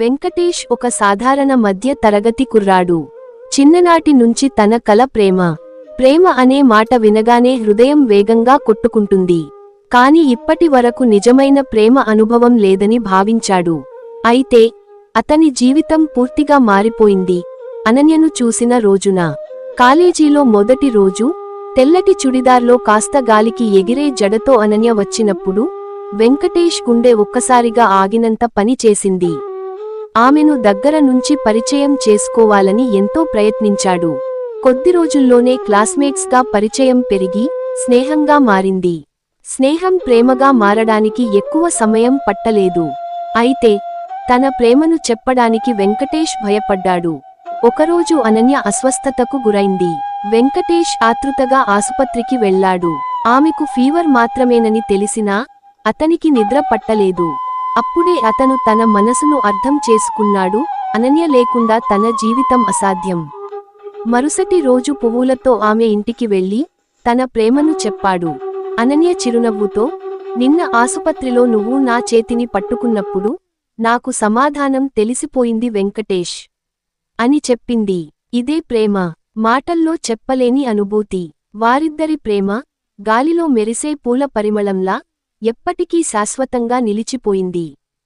వెంకటేష్ ఒక సాధారణ మధ్య తరగతి కుర్రాడు. చిన్ననాటి నుంచి తన కల ప్రేమ. ప్రేమ అనే మాట వినగానే హృదయం వేగంగా కొట్టుకుంటుంది. కాని ఇప్పటి వరకు నిజమైన ప్రేమ అనుభవం లేదని భావించాడు. అయితే అతని జీవితం పూర్తిగా మారిపోయింది. అనన్యను చూసిన రోజున. కాలేజీలో మొదటి రోజు తెల్లటి చుడిదార్లో కాస్త గాలికి ఎగిరే జడతో అనన్య వచ్చినప్పుడు వెంకటేష్ గుండె ఒక్కసారిగా ఆగినంత పని చేసింది. ఆమెను దగ్గర నుంచి పరిచయం చేసుకోవాలని ఎంతో ప్రయత్నించాడు. కొద్ది రోజుల్లోనే క్లాస్మేట్స్గా పరిచయం పెరిగి స్నేహంగా మారింది. స్నేహం ప్రేమగా మారడానికి ఎక్కువ సమయం పట్టలేదు. అయితే తన ప్రేమను చెప్పడానికి వెంకటేష్ భయపడ్డాడు. ఒకరోజు అనన్య అస్వస్థతకు గురైంది. వెంకటేష్ ఆతృతగా ఆసుపత్రికి వెళ్ళాడు ఆమెకు ఫీవర్ మాత్రమేనని తెలిసినా అతనికి నిద్ర పట్టలేదు. అప్పుడే అతను తన మనసును అర్థం చేసుకున్నాడు అనన్య లేకుండా తన జీవితం అసాధ్యం. మరుసటి రోజు పువ్వులతో ఆమె ఇంటికి వెళ్ళి తన ప్రేమను చెప్పాడు. అనన్య చిరునవ్వుతో నిన్న ఆసుపత్రిలో నువ్వు నా చేతిని పట్టుకున్నప్పుడు నాకు సమాధానం తెలిసిపోయింది వెంకటేష్ అని చెప్పింది. ఇదే ప్రేమ మాటల్లో చెప్పలేని అనుభూతి. వారిద్దరి ప్రేమ గాలిలో మెరిసే పూల పరిమళంలా ఎప్పటికీ శాశ్వతంగా నిలిచిపోయింది.